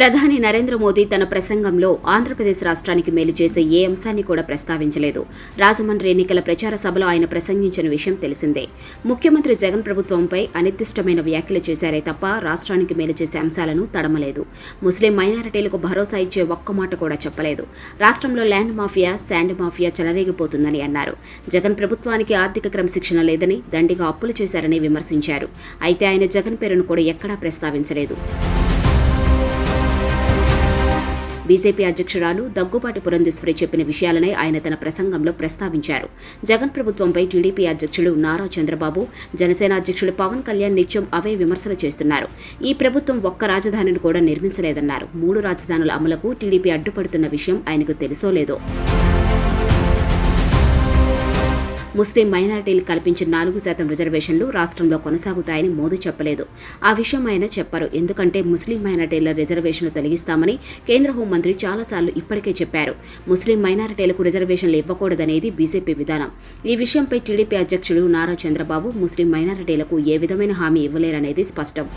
ప్రధాని నరేంద్ర మోదీ తన ప్రసంగంలో ఆంధ్రప్రదేశ్ రాష్ట్రానికి మేలు చేసే ఏ అంశాన్ని కూడా ప్రస్తావించలేదు. రాజమండ్రి ఎన్నికల ప్రచార సభలో ఆయన ప్రసంగించిన విషయం తెలిసిందే. ముఖ్యమంత్రి జగన్ ప్రభుత్వంపై అనిర్దిష్టమైన వ్యాఖ్యలు చేశారే తప్ప రాష్ట్రానికి మేలు చేసే అంశాలను తడమలేదు. ముస్లిం మైనారిటీలకు భరోసా ఇచ్చే ఒక్క మాట కూడా చెప్పలేదు. రాష్ట్రంలో ల్యాండ్ మాఫియా శాండ్ మాఫియా చెలరేగిపోతుందని అన్నారు. జగన్ ప్రభుత్వానికి ఆర్థిక క్రమశిక్షణ లేదని దండిగా అప్పులు చేశారని విమర్శించారు. అయితే ఆయన జగన్ పేరును కూడా ఎక్కడా ప్రస్తావించలేదు. బీజేపీ అధ్యక్షురాలు దగ్గుబాటి పురంధేశ్వరి చెప్పిన విషయాలనే ఆయన తన ప్రసంగంలో ప్రస్తావించారు. జగన్ ప్రభుత్వంపై టీడీపీ అధ్యక్షులు నారా చంద్రబాబు జనసేన అధ్యక్షులు పవన్ కళ్యాణ్ నిత్యం అవే విమర్శలు చేస్తున్నారు. ఈ ప్రభుత్వం ఒక్క రాజధానిని కూడా నిర్మించలేదన్నారు. మూడు రాజధానుల అమలుకు టీడీపీ అడ్డుపడుతున్న విషయం ఆయనకు తెలుసో లేదో. ముస్లిం మైనారిటీలు కల్పించిన నాలుగు శాతం రిజర్వేషన్లు రాష్ట్రంలో కొనసాగుతాయని మోదీ చెప్పలేదు. ఆ విషయం ఆయన చెప్పారు. ఎందుకంటే ముస్లిం మైనారిటీల రిజర్వేషన్లు తొలగిస్తామని కేంద్ర హోంమంత్రి చాలాసార్లు ఇప్పటికే చెప్పారు. ముస్లిం మైనారిటీలకు రిజర్వేషన్లు ఇవ్వకూడదనేది బీజేపీ విధానం. ఈ విషయంపై టీడీపీ అధ్యక్షుడు నారా చంద్రబాబు ముస్లిం మైనారిటీలకు ఏ విధమైన హామీ ఇవ్వలేరనేది స్పష్టం.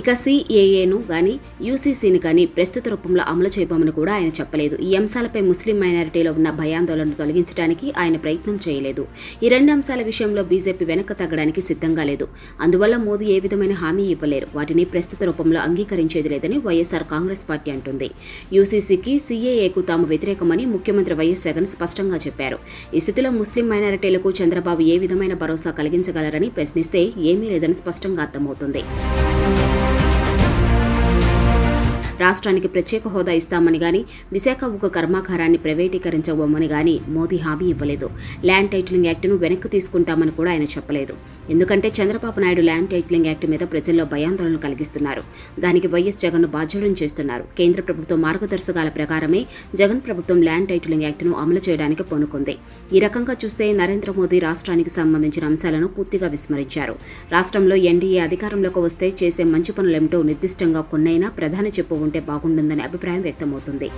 ఇక సిఏఏను కానీ యూసీసీని కానీ ప్రస్తుత రూపంలో అమలు చేయబోమని కూడా ఆయన చెప్పలేదు. ఈ అంశాలపై ముస్లిం మైనారిటీలో ఉన్న భయాందోళనను తొలగించడానికి ఆయన ప్రయత్నం చేయలేదు. ఈ రెండు అంశాల విషయంలో బీజేపీ వెనక్కి తగ్గడానికి సిద్ధంగా లేదు. అందువల్ల మోదీ ఏ విధమైన హామీ ఇవ్వలేరు. వాటిని ప్రస్తుత రూపంలో అంగీకరించేది లేదని వైఎస్ఆర్ కాంగ్రెస్ పార్టీ అంటుంది. యూసీసీకి సీఏఏకు తాము వ్యతిరేకమని ముఖ్యమంత్రి వైఎస్ జగన్ స్పష్టంగా చెప్పారు. ఈ స్థితిలో ముస్లిం మైనారిటీలకు చంద్రబాబు ఏ విధమైన భరోసా కలిగించగలరని ప్రశ్నిస్తే ఏమీ లేదని స్పష్టంగా అర్థమవుతుంది. రాష్ట్రానికి ప్రత్యేక హోదా ఇస్తామని గాని విశాఖ ఉక్కు కర్మాగారాన్ని ప్రైవేటీకరించబోమని గాని మోదీ హామీ ఇవ్వలేదు. ల్యాండ్ టైటిలింగ్ యాక్ట్ను వెనక్కి తీసుకుంటామని కూడా ఆయన చెప్పలేదు. ఎందుకంటే Chandrababu Naidu land titling act మీద ప్రజల్లో భయాందోళన కలిగిస్తున్నారు. దానికి వైఎస్ జగన్ బాధ్యులను చేస్తున్నారు. కేంద్ర ప్రభుత్వం మార్గదర్శకాల ప్రకారమే జగన్ ప్రభుత్వం ల్యాండ్ టైటిలింగ్ యాక్ట్ను అమలు చేయడానికి పూనుకుంది. ఈ రకంగా చూస్తే నరేంద్ర మోదీ రాష్ట్రానికి సంబంధించిన అంశాలను పూర్తిగా విస్మరించారు. రాష్ట్రంలో ఎన్డీఏ అధికారంలోకి వస్తే చేసే మంచి పనులేమిటో నిర్దిష్టంగా కొన్నైనా ప్రధాని చెప్పు ఉంటే బాగుంటుందనే అభిప్రాయం వ్యక్తమవుతుంది.